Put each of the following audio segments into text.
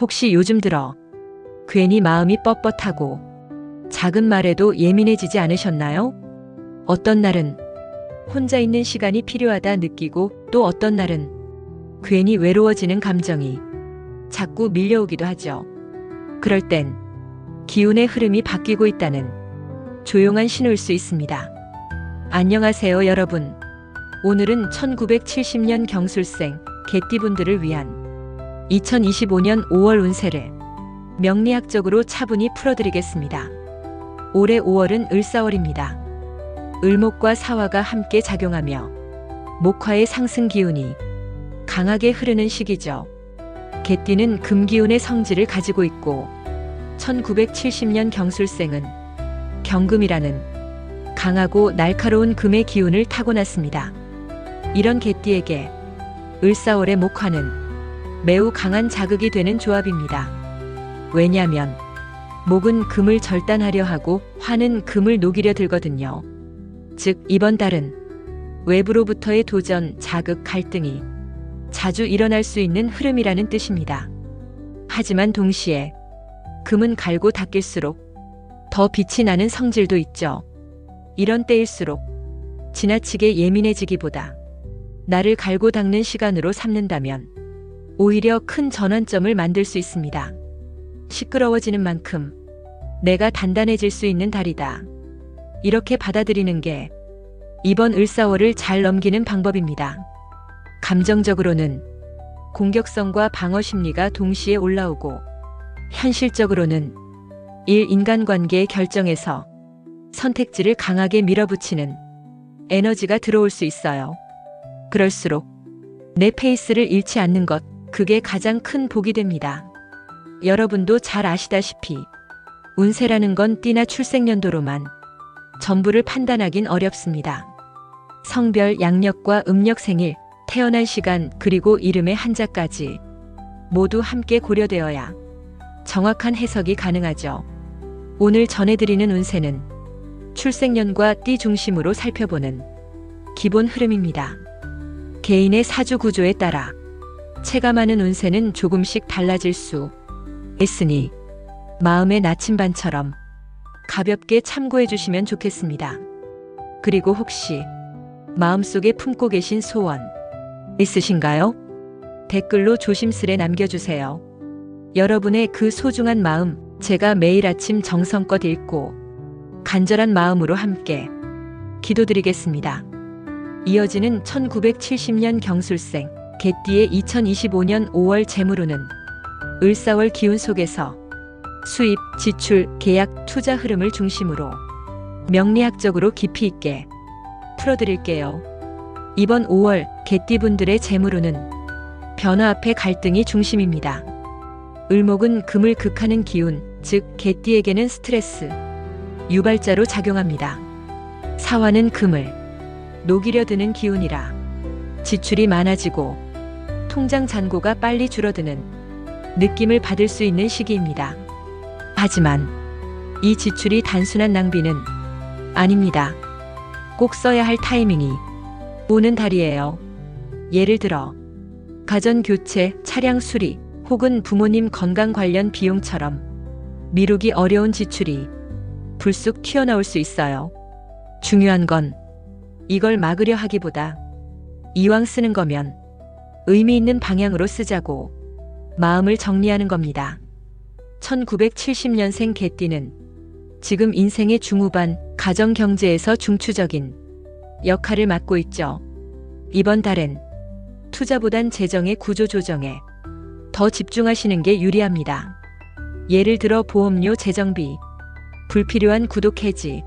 혹시 요즘 들어 괜히 마음이 뻣뻣하고 작은 말에도 예민해지지 않으셨나요? 어떤 날은 혼자 있는 시간이 필요하다 느끼고 또 어떤 날은 괜히 외로워지는 감정이 자꾸 밀려오기도 하죠. 그럴 땐 기운의 흐름이 바뀌고 있다는 조용한 신호일 수 있습니다. 안녕하세요, 여러분. 오늘은 1970년 경술생 개띠분들을 위한 2025년 5월 운세를 명리학적으로 차분히 풀어드리겠습니다. 올해 5월은 을사월입니다. 을목과 사화가 함께 작용하며 목화의 상승 기운이 강하게 흐르는 시기죠. 개띠는 금기운의 성질을 가지고 있고 1970년 경술생은 경금이라는 강하고 날카로운 금의 기운을 타고났습니다. 이런 개띠에게 을사월의 목화는 매우 강한 자극이 되는 조합입니다. 왜냐하면 목은 금을 절단하려 하고 화는 금을 녹이려 들거든요. 즉 이번 달은 외부로부터의 도전, 자극, 갈등이 자주 일어날 수 있는 흐름이라는 뜻입니다. 하지만 동시에 금은 갈고 닦일수록 더 빛이 나는 성질도 있죠. 이런 때일수록 지나치게 예민해지기보다 나를 갈고 닦는 시간으로 삼는다면 오히려 큰 전환점을 만들 수 있습니다. 시끄러워지는 만큼 내가 단단해질 수 있는 달이다. 이렇게 받아들이는 게 이번 을사월을 잘 넘기는 방법입니다. 감정적으로는 공격성과 방어 심리가 동시에 올라오고 현실적으로는 일 인간관계의 결정에서 선택지를 강하게 밀어붙이는 에너지가 들어올 수 있어요. 그럴수록 내 페이스를 잃지 않는 것, 그게 가장 큰 복이 됩니다. 여러분도 잘 아시다시피 운세라는 건 띠나 출생연도로만 전부를 판단하긴 어렵습니다. 성별, 양력과 음력 생일, 태어난 시간, 그리고 이름의 한자까지 모두 함께 고려되어야 정확한 해석이 가능하죠. 오늘 전해드리는 운세는 출생년과 띠 중심으로 살펴보는 기본 흐름입니다. 개인의 사주 구조에 따라 체감하는 운세는 조금씩 달라질 수 있으니 마음의 나침반처럼 가볍게 참고해 주시면 좋겠습니다. 그리고 혹시 마음속에 품고 계신 소원 있으신가요? 댓글로 조심스레 남겨주세요. 여러분의 그 소중한 마음 제가 매일 아침 정성껏 읽고 간절한 마음으로 함께 기도드리겠습니다. 이어지는 1970년 경술생 개띠의 2025년 5월 재물운은 을사월 기운 속에서 수입, 지출, 계약, 투자 흐름을 중심으로 명리학적으로 깊이 있게 풀어드릴게요. 이번 5월 개띠분들의 재물운은 변화 앞에 갈등이 중심입니다. 을목은 금을 극하는 기운, 즉 개띠에게는 스트레스, 유발자로 작용합니다. 사화는 금을 녹이려 드는 기운이라 지출이 많아지고 통장 잔고가 빨리 줄어드는 느낌을 받을 수 있는 시기입니다. 하지만 이 지출이 단순한 낭비는 아닙니다. 꼭 써야 할 타이밍이 오는 달이에요. 예를 들어 가전 교체, 차량 수리 혹은 부모님 건강 관련 비용처럼 미루기 어려운 지출이 불쑥 튀어나올 수 있어요. 중요한 건 이걸 막으려 하기보다 이왕 쓰는 거면 의미 있는 방향으로 쓰자고 마음을 정리하는 겁니다. 1970년생 개띠는 지금 인생의 중후반 가정 경제에서 중추적인 역할을 맡고 있죠. 이번 달엔 투자보단 재정의 구조 조정에 더 집중하시는 게 유리합니다. 예를 들어 보험료 재정비, 불필요한 구독 해지,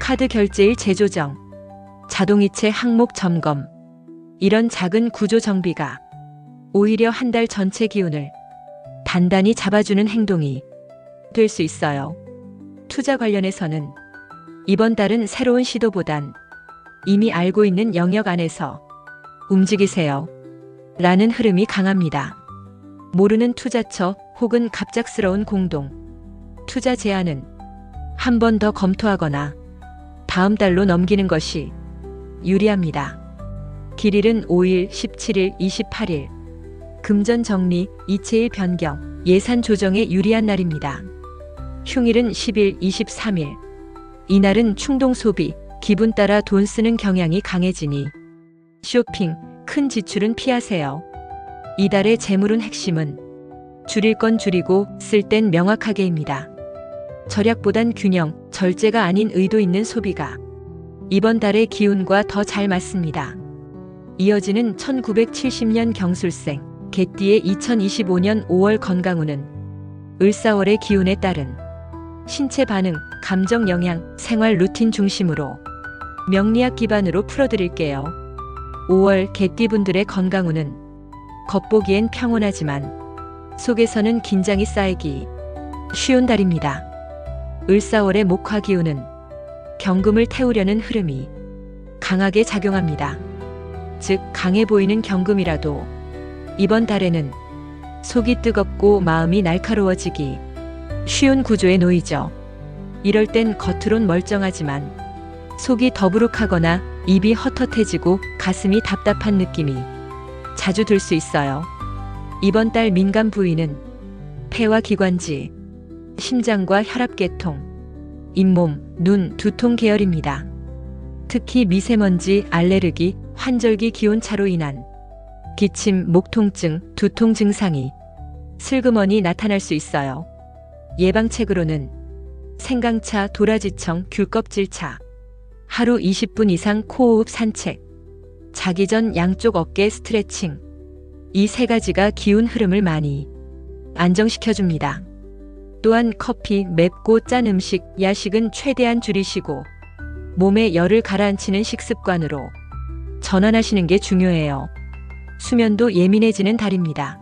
카드 결제일 재조정, 자동이체 항목 점검, 이런 작은 구조 정비가 오히려 한 달 전체 기운을 단단히 잡아주는 행동이 될 수 있어요. 투자 관련해서는 이번 달은 새로운 시도보단 이미 알고 있는 영역 안에서 움직이세요. 라는 흐름이 강합니다. 모르는 투자처 혹은 갑작스러운 공동, 투자 제안은 한 번 더 검토하거나 다음 달로 넘기는 것이 유리합니다. 길일은 5일, 17일, 28일. 금전 정리, 이체일 변경. 예산 조정에 유리한 날입니다. 흉일은 10일, 23일. 이날은 충동 소비, 기분 따라 돈 쓰는 경향이 강해지니 쇼핑, 큰 지출은 피하세요. 이달의 재물운 핵심은 줄일 건 줄이고 쓸 땐 명확하게입니다. 절약보단 균형, 절제가 아닌 의도 있는 소비가 이번 달의 기운과 더 잘 맞습니다. 이어지는 1970년 경술생, 개띠의 2025년 5월 건강운은 을사월의 기운에 따른 신체 반응, 감정 영향, 생활 루틴 중심으로 명리학 기반으로 풀어드릴게요. 5월 개띠분들의 건강운은 겉보기엔 평온하지만 속에서는 긴장이 쌓이기 쉬운 달입니다. 을사월의 목화 기운은 경금을 태우려는 흐름이 강하게 작용합니다. 즉, 강해 보이는 경금이라도 이번 달에는 속이 뜨겁고 마음이 날카로워지기 쉬운 구조에 놓이죠. 이럴 땐 겉으론 멀쩡하지만 속이 더부룩하거나 입이 헛헛해지고 가슴이 답답한 느낌이 자주 들 수 있어요. 이번 달 민감 부위는 폐와 기관지, 심장과 혈압계통, 잇몸, 눈, 두통 계열입니다. 특히 미세먼지, 알레르기, 환절기 기온차로 인한 기침, 목 통증, 두통 증상이 슬그머니 나타날 수 있어요. 예방책으로는 생강차, 도라지청, 귤껍질차, 하루 20분 이상 코호흡 산책, 자기 전 양쪽 어깨 스트레칭, 이 세 가지가 기운 흐름을 많이 안정시켜줍니다. 또한 커피, 맵고 짠 음식, 야식은 최대한 줄이시고 몸에 열을 가라앉히는 식습관으로 전환하시는 게 중요해요. 수면도 예민해지는 달입니다.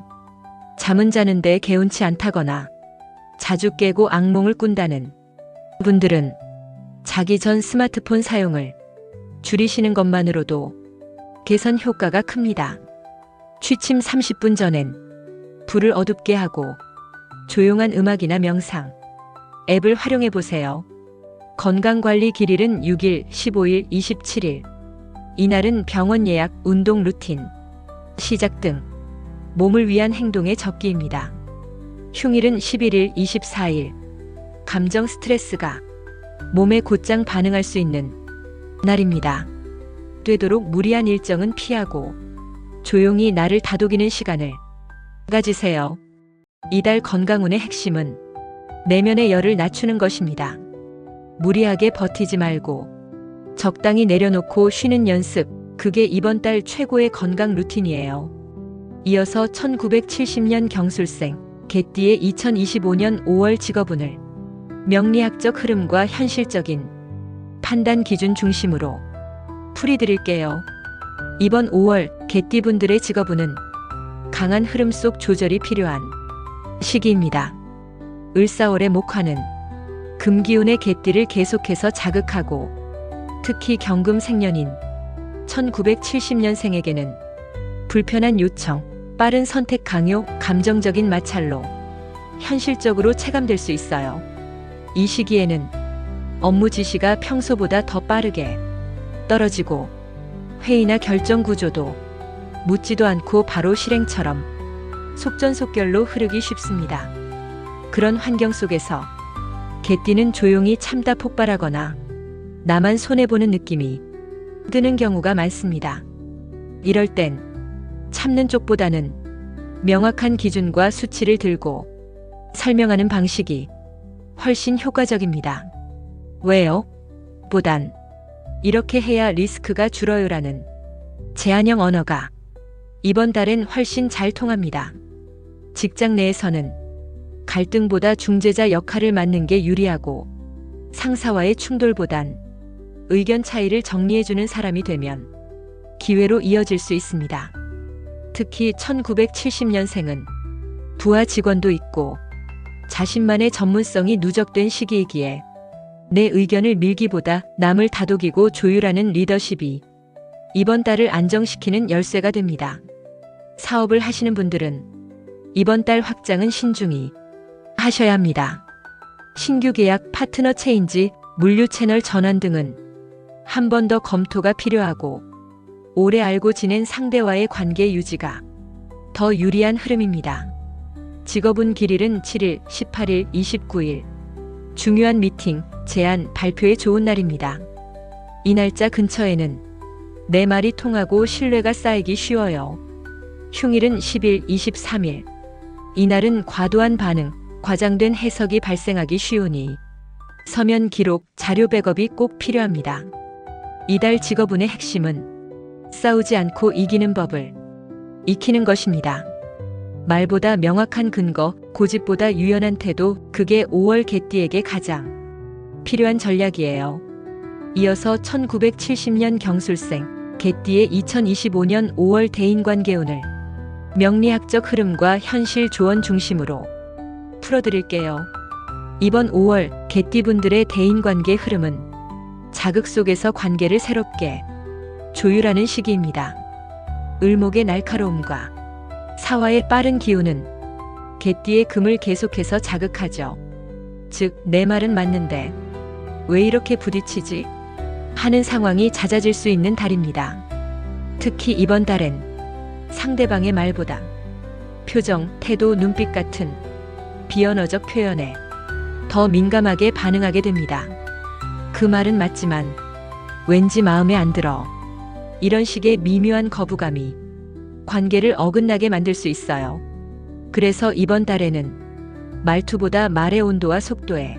잠은 자는데 개운치 않다거나 자주 깨고 악몽을 꾼다는 분들은 자기 전 스마트폰 사용을 줄이시는 것만으로도 개선 효과가 큽니다. 취침 30분 전엔 불을 어둡게 하고 조용한 음악이나 명상, 앱을 활용해 보세요. 건강관리 길일은 6일, 15일, 27일. 이날은 병원 예약, 운동 루틴, 시작 등 몸을 위한 행동의 적기입니다. 흉일은 11일, 24일. 감정 스트레스가 몸에 곧장 반응할 수 있는 날입니다. 되도록 무리한 일정은 피하고 조용히 나를 다독이는 시간을 가지세요. 이달 건강운의 핵심은 내면의 열을 낮추는 것입니다. 무리하게 버티지 말고 적당히 내려놓고 쉬는 연습, 그게 이번 달 최고의 건강 루틴이에요. 이어서 1970년 경술생, 개띠의 2025년 5월 직업운을 명리학적 흐름과 현실적인 판단 기준 중심으로 풀이드릴게요. 이번 5월 개띠분들의 직업운은 강한 흐름 속 조절이 필요한 시기입니다. 을사월의 목화는 금기운의 개띠를 계속해서 자극하고 특히 경금 생년인 1970년생에게는 불편한 요청, 빠른 선택 강요, 감정적인 마찰로 현실적으로 체감될 수 있어요. 이 시기에는 업무 지시가 평소보다 더 빠르게 떨어지고 회의나 결정 구조도 묻지도 않고 바로 실행처럼 속전속결로 흐르기 쉽습니다. 그런 환경 속에서 개띠는 조용히 참다 폭발하거나 나만 손해보는 느낌이 드는 경우가 많습니다. 이럴 땐 참는 쪽보다는 명확한 기준과 수치를 들고 설명하는 방식이 훨씬 효과적입니다. 왜요? 보단 이렇게 해야 리스크가 줄어요라는 제한형 언어가 이번 달엔 훨씬 잘 통합니다. 직장 내에서는 갈등보다 중재자 역할을 맡는 게 유리하고 상사와의 충돌보단 의견 차이를 정리해주는 사람이 되면 기회로 이어질 수 있습니다. 특히 1970년생은 부하 직원도 있고 자신만의 전문성이 누적된 시기이기에 내 의견을 밀기보다 남을 다독이고 조율하는 리더십이 이번 달을 안정시키는 열쇠가 됩니다. 사업을 하시는 분들은 이번 달 확장은 신중히 하셔야 합니다. 신규 계약, 파트너 체인지, 물류 채널 전환 등은 한 번 더 검토가 필요하고 오래 알고 지낸 상대와의 관계 유지가 더 유리한 흐름입니다. 직업은 길일은 7일, 18일, 29일. 중요한 미팅, 제안, 발표에 좋은 날입니다. 이 날짜 근처에는 내 말이 통하고 신뢰가 쌓이기 쉬워요. 흉일은 10일, 23일. 이날은 과도한 반응, 과장된 해석이 발생하기 쉬우니 서면 기록, 자료 백업이 꼭 필요합니다. 이달 직업운의 핵심은 싸우지 않고 이기는 법을 익히는 것입니다. 말보다 명확한 근거, 고집보다 유연한 태도, 그게 5월 개띠에게 가장 필요한 전략이에요. 이어서 1970년 경술생, 개띠의 2025년 5월 대인관계운을 명리학적 흐름과 현실 조언 중심으로 풀어드릴게요. 이번 5월 개띠분들의 대인관계 흐름은 자극 속에서 관계를 새롭게 조율하는 시기입니다. 을목의 날카로움과 사화의 빠른 기운은 개띠의 금을 계속해서 자극하죠. 즉, 내 말은 맞는데 왜 이렇게 부딪히지? 하는 상황이 잦아질 수 있는 달입니다. 특히 이번 달엔 상대방의 말보다 표정, 태도, 눈빛 같은 비언어적 표현에 더 민감하게 반응하게 됩니다. 그 말은 맞지만 왠지 마음에 안 들어. 이런 식의 미묘한 거부감이 관계를 어긋나게 만들 수 있어요. 그래서 이번 달에는 말투보다 말의 온도와 속도에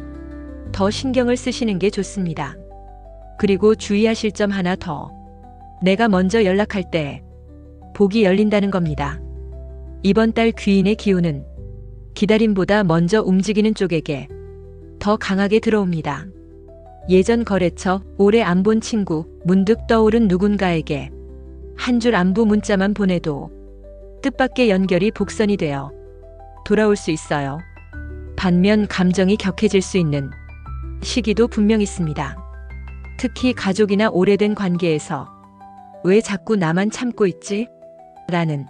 더 신경을 쓰시는 게 좋습니다. 그리고 주의하실 점 하나 더. 내가 먼저 연락할 때 복이 열린다는 겁니다. 이번 달 귀인의 기운은 기다림보다 먼저 움직이는 쪽에게 더 강하게 들어옵니다. 예전 거래처, 오래 안 본 친구, 문득 떠오른 누군가에게 한 줄 안부 문자만 보내도 뜻밖의 연결이 복선이 되어 돌아올 수 있어요. 반면 감정이 격해질 수 있는 시기도 분명 있습니다. 특히 가족이나 오래된 관계에서 왜 자꾸 나만 참고 있지? 라는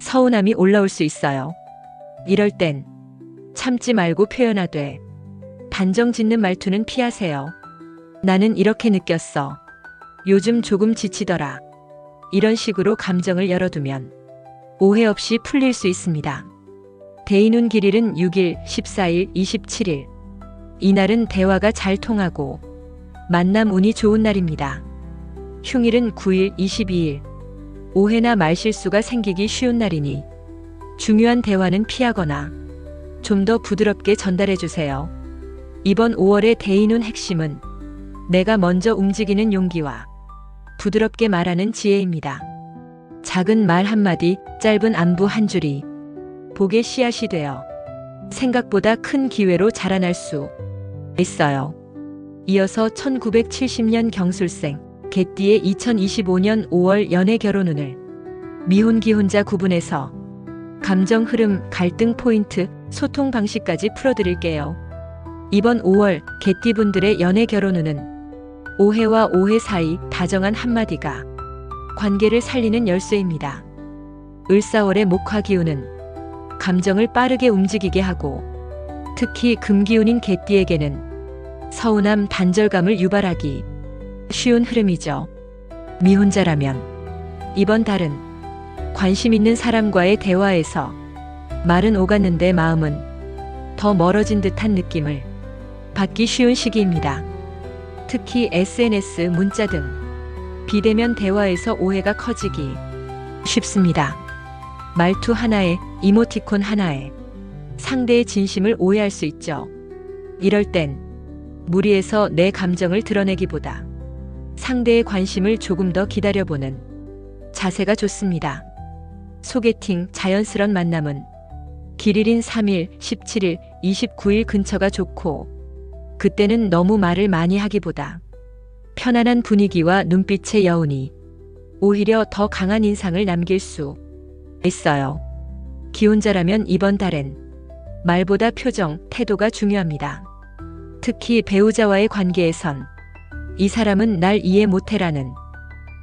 서운함이 올라올 수 있어요. 이럴 땐 참지 말고 표현하되 단정 짓는 말투는 피하세요. 나는 이렇게 느꼈어. 요즘 조금 지치더라. 이런 식으로 감정을 열어두면 오해 없이 풀릴 수 있습니다. 대인운 길일은 6일, 14일, 27일. 이날은 대화가 잘 통하고 만남 운이 좋은 날입니다. 흉일은 9일, 22일. 오해나 말실수가 생기기 쉬운 날이니 중요한 대화는 피하거나 좀 더 부드럽게 전달해 주세요. 이번 5월의 대인운 핵심은 내가 먼저 움직이는 용기와 부드럽게 말하는 지혜입니다. 작은 말 한마디, 짧은 안부 한 줄이 복의 씨앗이 되어 생각보다 큰 기회로 자라날 수 있어요. 이어서 1970년 경술생, 개띠의 2025년 5월 연애 결혼 운을 미혼 기혼자 구분해서 감정 흐름, 갈등 포인트, 소통 방식까지 풀어드릴게요. 이번 5월 개띠분들의 연애 결혼운은 오해와 오해 사이 다정한 한마디가 관계를 살리는 열쇠입니다. 을사월의 목화 기운은 감정을 빠르게 움직이게 하고 특히 금기운인 개띠에게는 서운함 단절감을 유발하기 쉬운 흐름이죠. 미혼자라면 이번 달은 관심 있는 사람과의 대화에서 말은 오갔는데 마음은 더 멀어진 듯한 느낌을 받기 쉬운 시기입니다. 특히 SNS, 문자 등 비대면 대화에서 오해가 커지기 쉽습니다. 말투 하나에 이모티콘 하나에 상대의 진심을 오해할 수 있죠. 이럴 땐 무리해서 내 감정을 드러내기보다 상대의 관심을 조금 더 기다려보는 자세가 좋습니다. 소개팅, 자연스런 만남은 길일인 3일, 17일, 29일 근처가 좋고 그때는 너무 말을 많이 하기보다 편안한 분위기와 눈빛의 여운이 오히려 더 강한 인상을 남길 수 있어요. 기혼자라면 이번 달엔 말보다 표정, 태도가 중요합니다. 특히 배우자와의 관계에선 이 사람은 날 이해 못해라는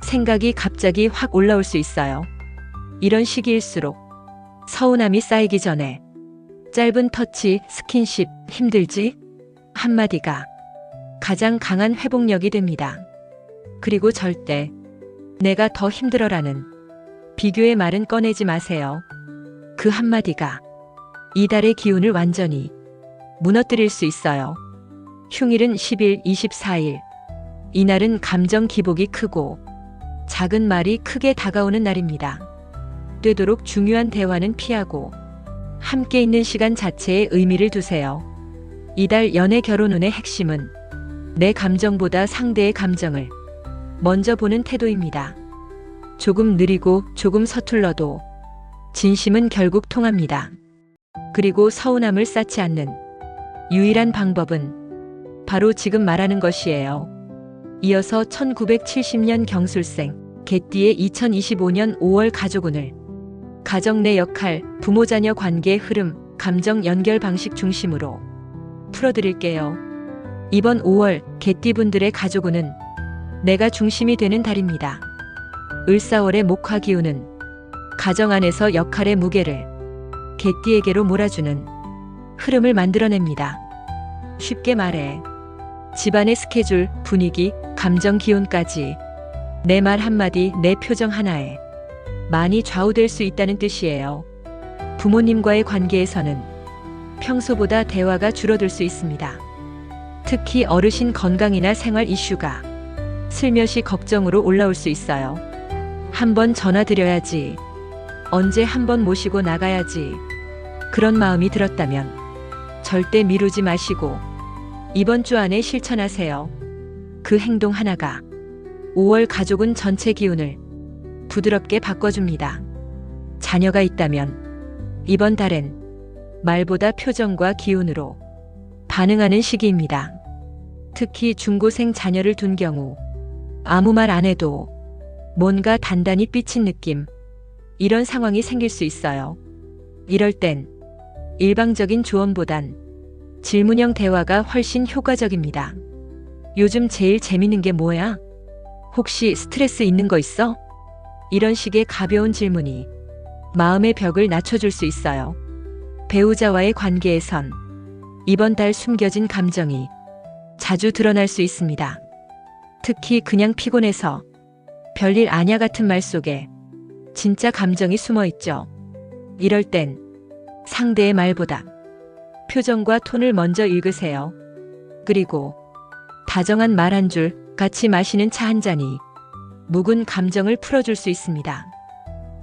생각이 갑자기 확 올라올 수 있어요. 이런 시기일수록 서운함이 쌓이기 전에 짧은 터치, 스킨십, 힘들지? 한마디가 가장 강한 회복력이 됩니다. 그리고 절대 내가 더 힘들어라는 비교의 말은 꺼내지 마세요. 그 한마디가 이달의 기운을 완전히 무너뜨릴 수 있어요. 흉일은 10일, 24일. 이날은 감정 기복이 크고 작은 말이 크게 다가오는 날입니다. 되도록 중요한 대화는 피하고 함께 있는 시간 자체에 의미를 두세요. 이달 연애 결혼운의 핵심은 내 감정보다 상대의 감정을 먼저 보는 태도입니다. 조금 느리고 조금 서툴러도 진심은 결국 통합니다. 그리고 서운함을 쌓지 않는 유일한 방법은 바로 지금 말하는 것이에요. 이어서 1970년 경술생, 개띠의 2025년 5월 가족운을 가정 내 역할, 부모 자녀 관계 흐름, 감정 연결 방식 중심으로 풀어드릴게요. 이번 5월 개띠분들의 가족운은 내가 중심이 되는 달입니다. 을사월의 목화 기운은 가정 안에서 역할의 무게를 개띠에게로 몰아주는 흐름을 만들어냅니다. 쉽게 말해 집안의 스케줄, 분위기, 감정 기운까지 내 말 한마디, 내 표정 하나에 많이 좌우될 수 있다는 뜻이에요. 부모님과의 관계에서는 평소보다 대화가 줄어들 수 있습니다. 특히 어르신 건강이나 생활 이슈가 슬며시 걱정으로 올라올 수 있어요. 한번 전화 드려야지. 언제 한번 모시고 나가야지. 그런 마음이 들었다면 절대 미루지 마시고 이번 주 안에 실천하세요. 그 행동 하나가 5월 가족은 전체 기운을 부드럽게 바꿔줍니다. 자녀가 있다면 이번 달엔 말보다 표정과 기운으로 반응하는 시기입니다. 특히 중고생 자녀를 둔 경우 아무 말 안 해도 뭔가 단단히 삐친 느낌 이런 상황이 생길 수 있어요. 이럴 땐 일방적인 조언보단 질문형 대화가 훨씬 효과적입니다. 요즘 제일 재밌는 게 뭐야? 혹시 스트레스 있는 거 있어? 이런 식의 가벼운 질문이 마음의 벽을 낮춰줄 수 있어요. 배우자와의 관계에선 이번 달 숨겨진 감정이 자주 드러날 수 있습니다. 특히 그냥 피곤해서 별일 아냐 같은 말 속에 진짜 감정이 숨어 있죠. 이럴 땐 상대의 말보다 표정과 톤을 먼저 읽으세요. 그리고 다정한 말 한 줄, 같이 마시는 차 한 잔이 묵은 감정을 풀어줄 수 있습니다.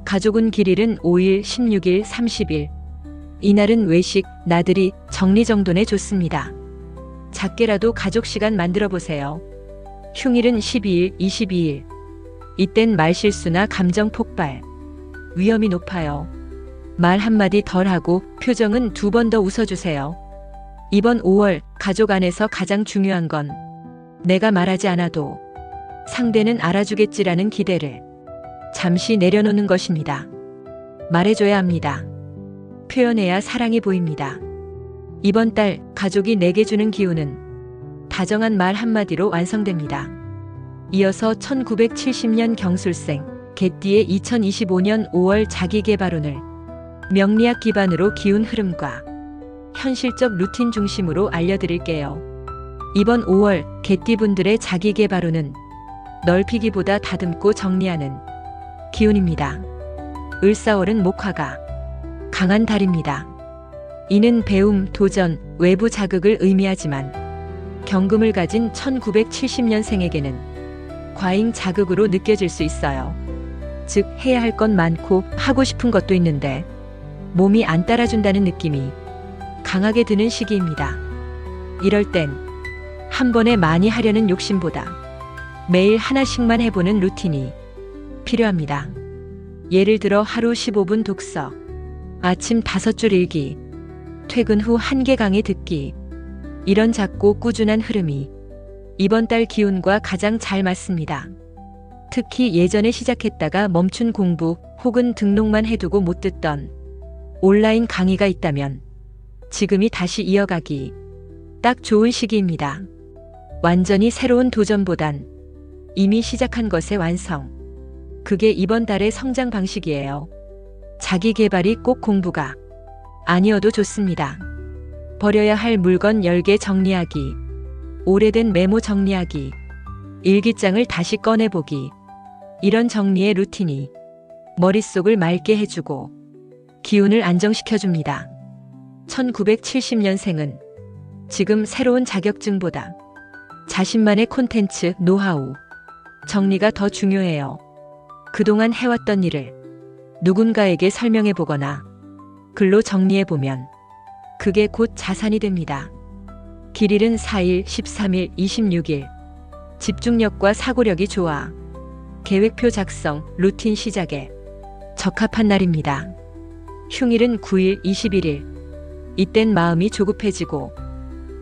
가족은 길일은 5일, 16일, 30일. 이날은 외식, 나들이, 정리정돈에 좋습니다. 작게라도 가족 시간 만들어 보세요. 흉일은 12일, 22일. 이땐 말실수나 감정 폭발. 위험이 높아요. 말 한마디 덜 하고 표정은 두 번 더 웃어주세요. 이번 5월 가족 안에서 가장 중요한 건 내가 말하지 않아도 상대는 알아주겠지라는 기대를 잠시 내려놓는 것입니다. 말해줘야 합니다. 표현해야 사랑이 보입니다. 이번 달 가족이 내게 주는 기운은 다정한 말 한마디로 완성됩니다. 이어서 1970년 경술생 개띠의 2025년 5월 자기개발운을 명리학 기반으로 기운 흐름과 현실적 루틴 중심으로 알려드릴게요. 이번 5월 개띠분들의 자기개발운은 넓히기보다 다듬고 정리하는 기운입니다. 을사월은 목화가 강한 달입니다. 이는 배움, 도전, 외부 자극을 의미하지만 경금을 가진 1970년생에게는 과잉 자극으로 느껴질 수 있어요. 즉, 해야 할 건 많고 하고 싶은 것도 있는데 몸이 안 따라준다는 느낌이 강하게 드는 시기입니다. 이럴 땐 한 번에 많이 하려는 욕심보다 매일 하나씩만 해보는 루틴이 필요합니다. 예를 들어 하루 15분 독서, 아침 5줄 읽기, 퇴근 후 한 개 강의 듣기. 이런 작고 꾸준한 흐름이 이번 달 기운과 가장 잘 맞습니다. 특히 예전에 시작했다가 멈춘 공부 혹은 등록만 해두고 못 듣던 온라인 강의가 있다면 지금이 다시 이어가기 딱 좋은 시기입니다. 완전히 새로운 도전보단 이미 시작한 것의 완성. 그게 이번 달의 성장 방식이에요. 자기 개발이 꼭 공부가 아니어도 좋습니다. 버려야 할 물건 10개 정리하기. 오래된 메모 정리하기. 일기장을 다시 꺼내보기. 이런 정리의 루틴이 머릿속을 맑게 해주고 기운을 안정시켜줍니다. 1970년생은 지금 새로운 자격증보다 자신만의 콘텐츠, 노하우, 정리가 더 중요해요. 그동안 해왔던 일을 누군가에게 설명해 보거나 글로 정리해 보면 그게 곧 자산이 됩니다. 길일은 4일, 13일, 26일. 집중력과 사고력이 좋아. 계획표 작성, 루틴 시작에 적합한 날입니다. 흉일은 9일, 21일. 이땐 마음이 조급해지고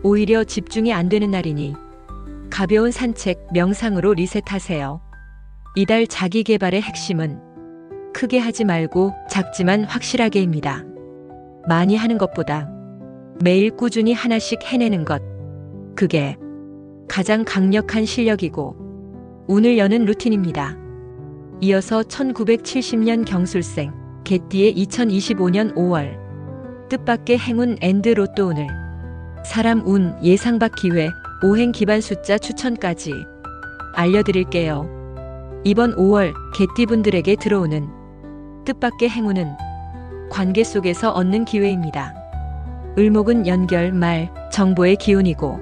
오히려 집중이 안 되는 날이니 가벼운 산책, 명상으로 리셋하세요. 이달 자기 개발의 핵심은 크게 하지 말고 작지만 확실하게입니다. 많이 하는 것보다 매일 꾸준히 하나씩 해내는 것. 그게 가장 강력한 실력이고 운을 여는 루틴입니다. 이어서 1970년 경술생 개띠의 2025년 5월 뜻밖의 행운 앤드 로또 운을 사람 운 예상 밖 기회 오행 기반 숫자 추천까지 알려드릴게요. 이번 5월 개띠분들에게 들어오는 뜻밖의 행운은 관계 속에서 얻는 기회입니다. 을목은 연결, 말, 정보의 기운이고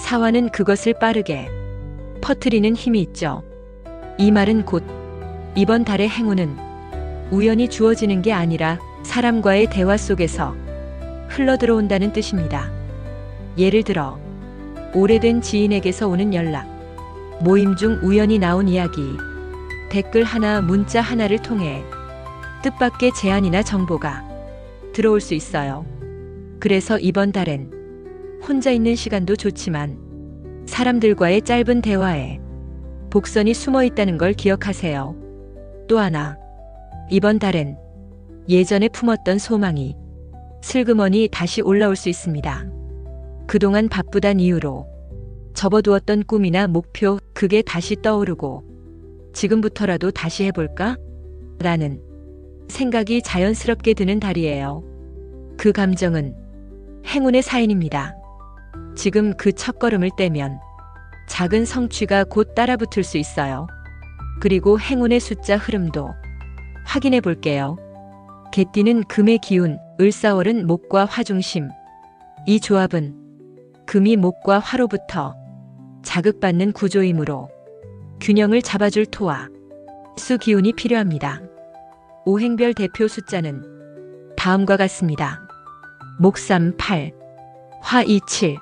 사화는 그것을 빠르게 퍼트리는 힘이 있죠. 이 말은 곧 이번 달의 행운은 우연히 주어지는 게 아니라 사람과의 대화 속에서 흘러들어온다는 뜻입니다. 예를 들어 오래된 지인에게서 오는 연락, 모임 중 우연히 나온 이야기, 댓글 하나, 문자 하나를 통해 뜻밖의 제안이나 정보가 들어올 수 있어요. 그래서 이번 달엔 혼자 있는 시간도 좋지만 사람들과의 짧은 대화에 복선이 숨어 있다는 걸 기억하세요. 또 하나, 이번 달엔 예전에 품었던 소망이 슬그머니 다시 올라올 수 있습니다. 그동안 바쁘단 이유로 접어두었던 꿈이나 목표, 그게 다시 떠오르고 지금부터라도 다시 해볼까? 라는 생각이 자연스럽게 드는 달이에요. 그 감정은 행운의 사인입니다. 지금 그 첫걸음을 떼면 작은 성취가 곧 따라붙을 수 있어요. 그리고 행운의 숫자 흐름도 확인해 볼게요. 개띠는 금의 기운, 을사월은 목과 화 중심. 이 조합은 금이 목과 화로부터 자극받는 구조이므로 균형을 잡아줄 토와 수 기운이 필요합니다. 오행별 대표 숫자는 다음과 같습니다. 목 3, 8, 화 2, 7,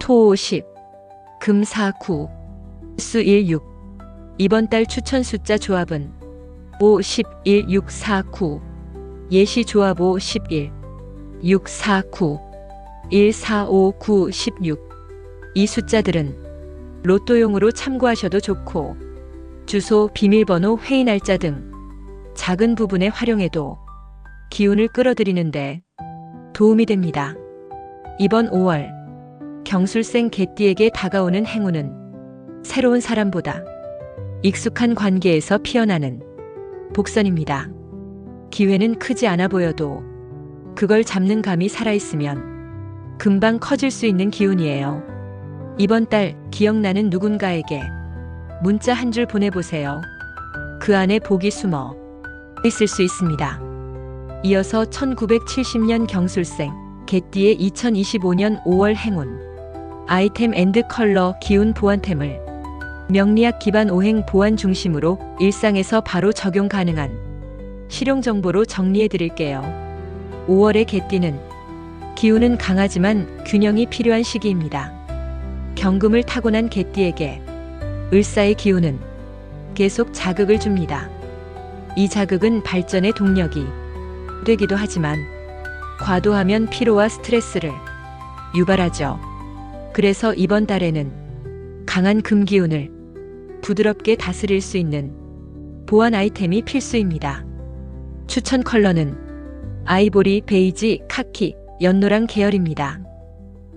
토 5, 10, 금 4, 9, 수 1, 6. 이번 달 추천 숫자 조합은 5, 10, 1, 6, 4, 9. 예시 조합 5, 11, 6, 4, 9, 1, 4, 5, 9, 16. 이 숫자들은 로또용으로 참고하셔도 좋고, 주소, 비밀번호, 회의 날짜 등 작은 부분에 활용해도 기운을 끌어들이는데 도움이 됩니다. 이번 5월 경술생 개띠에게 다가오는 행운은 새로운 사람보다 익숙한 관계에서 피어나는 복선입니다. 기회는 크지 않아 보여도 그걸 잡는 감이 살아있으면 금방 커질 수 있는 기운이에요. 이번 달 기억나는 누군가에게 문자 한 줄 보내보세요. 그 안에 복이 숨어 있을 수 있습니다. 이어서 1970년 경술생 개띠의 2025년 5월 행운 아이템 앤드 컬러 기운 보완템을 명리학 기반 오행 보완 중심으로 일상에서 바로 적용 가능한 실용 정보로 정리해 드릴게요. 5월의 개띠는 기운은 강하지만 균형이 필요한 시기입니다. 경금을 타고난 개띠에게 을사의 기운은 계속 자극을 줍니다. 이 자극은 발전의 동력이 되기도 하지만 과도하면 피로와 스트레스를 유발하죠. 그래서 이번 달에는 강한 금기운을 부드럽게 다스릴 수 있는 보완 아이템이 필수입니다. 추천 컬러는 아이보리, 베이지, 카키, 연노랑 계열입니다.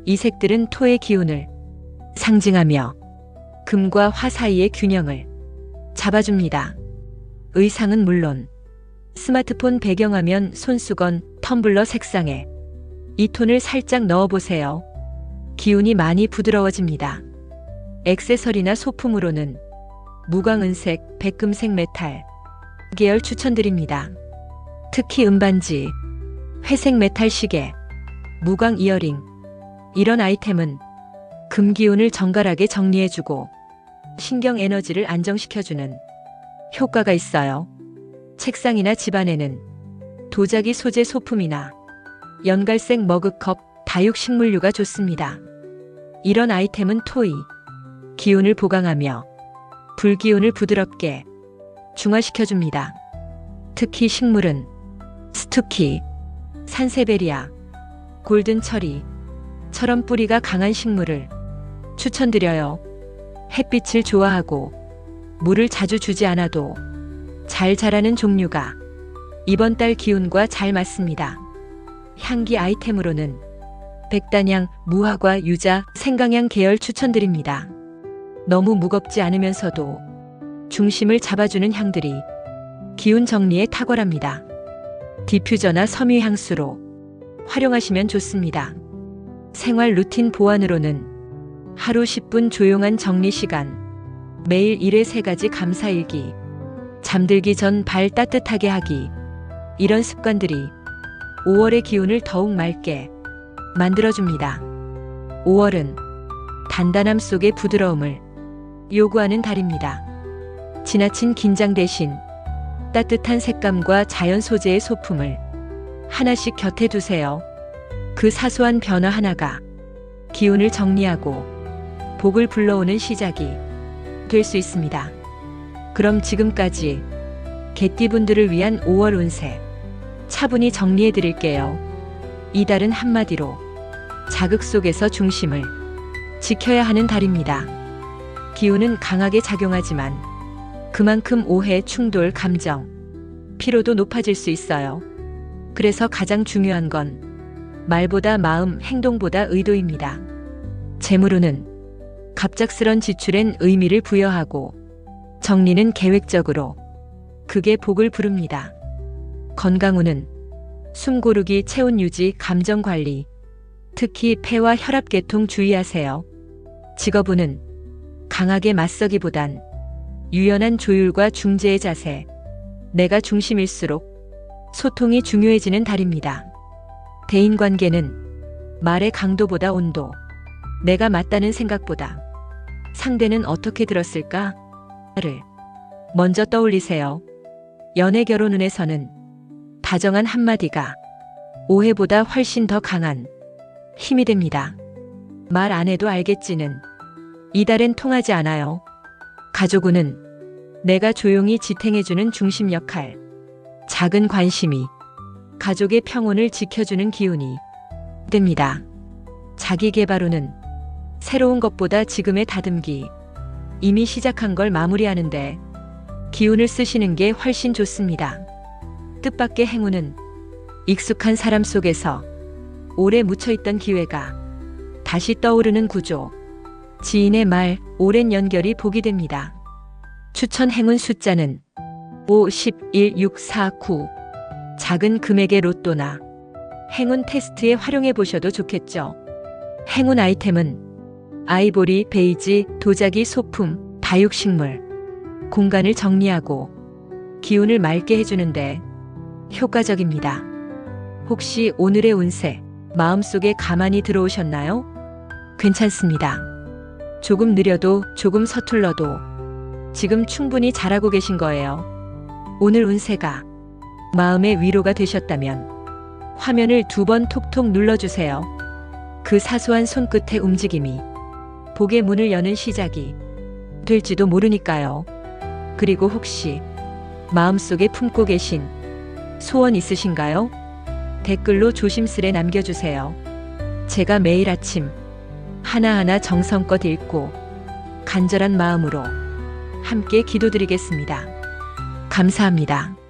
이 색들은 토의 기운을 상징하며 금과 화 사이의 균형을 잡아줍니다. 의상은 물론 스마트폰 배경화면, 손수건, 텀블러 색상에 이 톤을 살짝 넣어보세요. 기운이 많이 부드러워집니다. 액세서리나 소품으로는 무광은색, 백금색 메탈 계열 추천드립니다. 특히 음반지, 회색 메탈 시계, 무광 이어링. 이런 아이템은 금 기운을 정갈하게 정리해주고 신경 에너지를 안정시켜주는 효과가 있어요. 책상이나 집안에는 도자기 소재 소품이나 연갈색 머그컵, 다육식물류가 좋습니다. 이런 아이템은 토이, 기운을 보강하며 불기운을 부드럽게 중화시켜줍니다. 특히 식물은 스투키, 산세베리아, 골든처리 처럼 뿌리가 강한 식물을 추천드려요. 햇빛을 좋아하고 물을 자주 주지 않아도 잘 자라는 종류가 이번 달 기운과 잘 맞습니다. 향기 아이템으로는 백단향, 무화과, 유자, 생강향 계열 추천드립니다. 너무 무겁지 않으면서도 중심을 잡아주는 향들이 기운 정리에 탁월합니다. 디퓨저나 섬유 향수로 활용하시면 좋습니다. 생활 루틴 보완으로는 하루 10분 조용한 정리 시간, 매일 일의 세 가지 감사일기, 잠들기 전 발 따뜻하게 하기, 이런 습관들이 5월의 기운을 더욱 맑게 만들어줍니다. 5월은 단단함 속의 부드러움을 요구하는 달입니다. 지나친 긴장 대신 따뜻한 색감과 자연 소재의 소품을 하나씩 곁에 두세요. 그 사소한 변화 하나가 기운을 정리하고 복을 불러오는 시작이 될 수 있습니다. 그럼 지금까지 개띠분들을 위한 5월 운세 차분히 정리해 드릴게요. 이달은 한마디로 자극 속에서 중심을 지켜야 하는 달입니다. 기운은 강하게 작용하지만 그만큼 오해, 충돌, 감정, 피로도 높아질 수 있어요. 그래서 가장 중요한 건 말보다 마음, 행동보다 의도입니다. 재물로는 갑작스런 지출엔 의미를 부여하고 정리는 계획적으로 그게 복을 부릅니다. 건강운은 숨 고르기, 체온 유지, 감정 관리, 특히 폐와 혈압 계통 주의하세요. 직업운은 강하게 맞서기보단 유연한 조율과 중재의 자세, 내가 중심일수록 소통이 중요해지는 달입니다. 대인 관계는 말의 강도보다 온도, 내가 맞다는 생각보다 상대는 어떻게 들었을까? 를 먼저 떠올리세요. 연애 결혼 운에서는 다정한 한마디가 오해보다 훨씬 더 강한 힘이 됩니다. 말 안 해도 알겠지는 이달엔 통하지 않아요. 가족운은 내가 조용히 지탱해주는 중심 역할, 작은 관심이 가족의 평온을 지켜주는 기운이 됩니다. 자기 개발운은 새로운 것보다 지금의 다듬기, 이미 시작한 걸 마무리하는데 기운을 쓰시는 게 훨씬 좋습니다. 뜻밖의 행운은 익숙한 사람 속에서 오래 묻혀있던 기회가 다시 떠오르는 구조. 지인의 말, 오랜 연결이 복이 됩니다. 추천 행운 숫자는 5, 10, 1, 6, 4, 9. 작은 금액의 로또나 행운 테스트에 활용해 보셔도 좋겠죠. 행운 아이템은 아이보리, 베이지, 도자기, 소품, 다육식물. 공간을 정리하고 기운을 맑게 해주는데 효과적입니다. 혹시 오늘의 운세 마음속에 가만히 들어오셨나요? 괜찮습니다. 조금 느려도 조금 서툴러도 지금 충분히 잘하고 계신 거예요. 오늘 운세가 마음의 위로가 되셨다면 화면을 두 번 톡톡 눌러주세요. 그 사소한 손끝의 움직임이 복의 문을 여는 시작이 될지도 모르니까요. 그리고 혹시 마음속에 품고 계신 소원 있으신가요? 댓글로 조심스레 남겨주세요. 제가 매일 아침 하나하나 정성껏 읽고 간절한 마음으로 함께 기도드리겠습니다. 감사합니다.